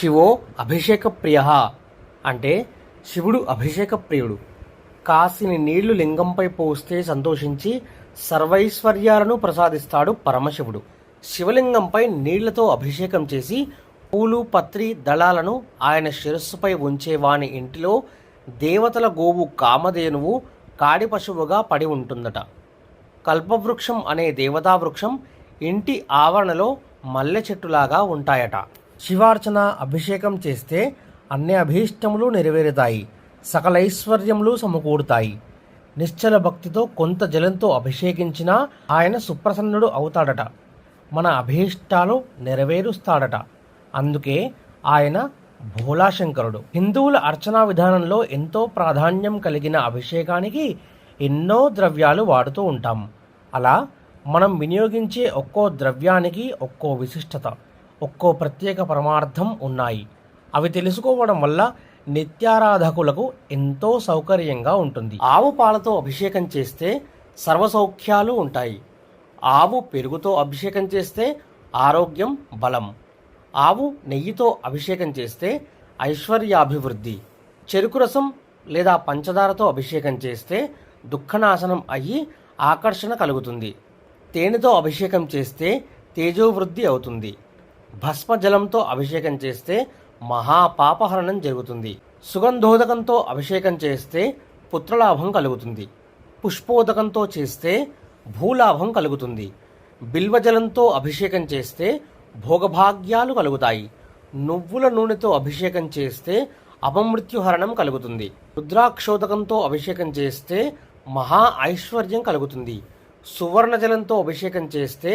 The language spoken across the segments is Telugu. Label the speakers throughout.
Speaker 1: శివో అభిషేక ప్రియ అంటే శివుడు అభిషేక ప్రియుడు కాసిని నీళ్ళు లింగంపై పోస్తే సంతోషించి సర్వైశ్వర్యాలను ప్రసాదిస్తాడు పరమశివుడు. శివలింగంపై నీళ్ళతో అభిషేకం చేసి పూలు పత్రి దళాలను ఆయన శిరస్సుపై ఉంచే వాని ఇంటిలో దేవతల గోవు కామధేనువు కాడి పశువుగా పడి ఉంటుందట. కల్పవృక్షం అనే దేవతా వృక్షం ఇంటి ఆవరణలో మల్లె చెట్టులాగా ఉంటాయట. శివార్చన అభిషేకం చేస్తే అన్ని అభీష్టములు నెరవేరుతాయి సకల ఐశ్వర్యములు సమకూరుతాయి. నిశ్చల భక్తితో కొంత జలంతో అభిషేకించినా ఆయన సుప్రసన్నుడు అవుతాడట మన అభీష్టాలు నెరవేరుస్తాడట. అందుకే ఆయన భోలాశంకరుడు. హిందువుల అర్చనా విధానంలో ఎంతో ప్రాధాన్యం కలిగిన అభిషేకానికి ఎన్నో ద్రవ్యాలు వాడుతూ ఉంటాం. అలా మనం వినియోగించే ఒక్కో ద్రవ్యానికి ఒక్కో విశిష్టత. ఒక్కో ప్రత్యేక పరమార్థం ఉన్నాయి. అవి తెలుసుకోవడం వల్ల నిత్యారాధకులకు ఎంతో సౌకర్యంగా ఉంటుంది. ఆవు పాలతో అభిషేకం చేస్తే సర్వసౌఖ్యాలు ఉంటాయి. ఆవు పెరుగుతో అభిషేకం చేస్తే ఆరోగ్యం బలం. ఆవు నెయ్యితో అభిషేకం చేస్తే ఐశ్వర్యాభివృద్ధి. చెరుకు రసం లేదా పంచదారతో అభిషేకం చేస్తే దుఃఖనాశనం అయ్యి ఆకర్షణ కలుగుతుంది. తేనెతో అభిషేకం చేస్తే తేజోవృద్ధి అవుతుంది. భస్మజలంతో అభిషేకం చేస్తే మహాపాపహరణం జరుగుతుంది. సుగంధోదకంతో అభిషేకం చేస్తే పుత్రలాభం కలుగుతుంది. పుష్పోదకంతో చేస్తే భూలాభం కలుగుతుంది. బిల్వజలంతో అభిషేకం చేస్తే భోగభాగ్యాలు కలుగుతాయి. నువ్వుల నూనెతో అభిషేకం చేస్తే అపమృత్యుహరణం కలుగుతుంది. రుద్రాక్షోదకంతో అభిషేకం చేస్తే మహా ఐశ్వర్యం కలుగుతుంది. సువర్ణజలంతో అభిషేకం చేస్తే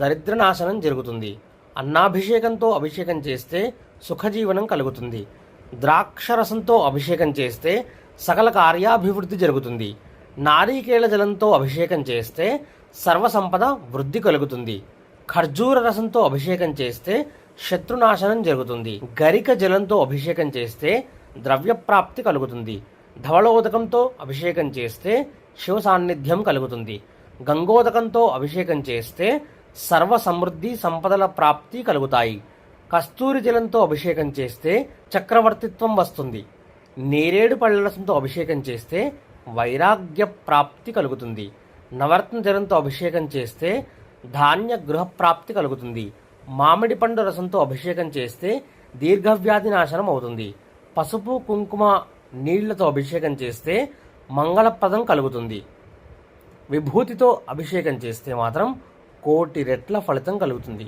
Speaker 1: దరిద్రనాశనం జరుగుతుంది. అన్నాభిషేకంతో అభిషేకం చేస్తే సుఖజీవనం కలుగుతుంది. ద్రాక్షరసంతో అభిషేకం చేస్తే సకల కార్యాభివృద్ధి జరుగుతుంది. నారీకేళ జలంతో అభిషేకం చేస్తే సర్వసంపద వృద్ధి కలుగుతుంది. ఖర్జూర రసంతో అభిషేకం చేస్తే శత్రునాశనం జరుగుతుంది. గరిక జలంతో అభిషేకం చేస్తే ద్రవ్యప్రాప్తి కలుగుతుంది. ధవళోదకంతో అభిషేకం చేస్తే శివ సాన్నిధ్యం కలుగుతుంది. గంగోదకంతో అభిషేకం చేస్తే సర్వ సమృద్ధి సంపదల ప్రాప్తి కలుగుతాయి. కస్తూరి జలంతో అభిషేకం చేస్తే చక్రవర్తిత్వం వస్తుంది. నేరేడు పళ్ళరసంతో అభిషేకం చేస్తే వైరాగ్య ప్రాప్తి కలుగుతుంది. నవరత్న జలంతో అభిషేకం చేస్తే ధాన్య గృహ ప్రాప్తి కలుగుతుంది. మామిడి పండు రసంతో అభిషేకం చేస్తే దీర్ఘవ్యాధి నాశనం అవుతుంది. పసుపు కుంకుమ నీళ్ళతో అభిషేకం చేస్తే మంగళప్రదం కలుగుతుంది. విభూతితో అభిషేకం చేస్తే మాత్రం కోటి రెట్ల ఫలితం కలుగుతుంది.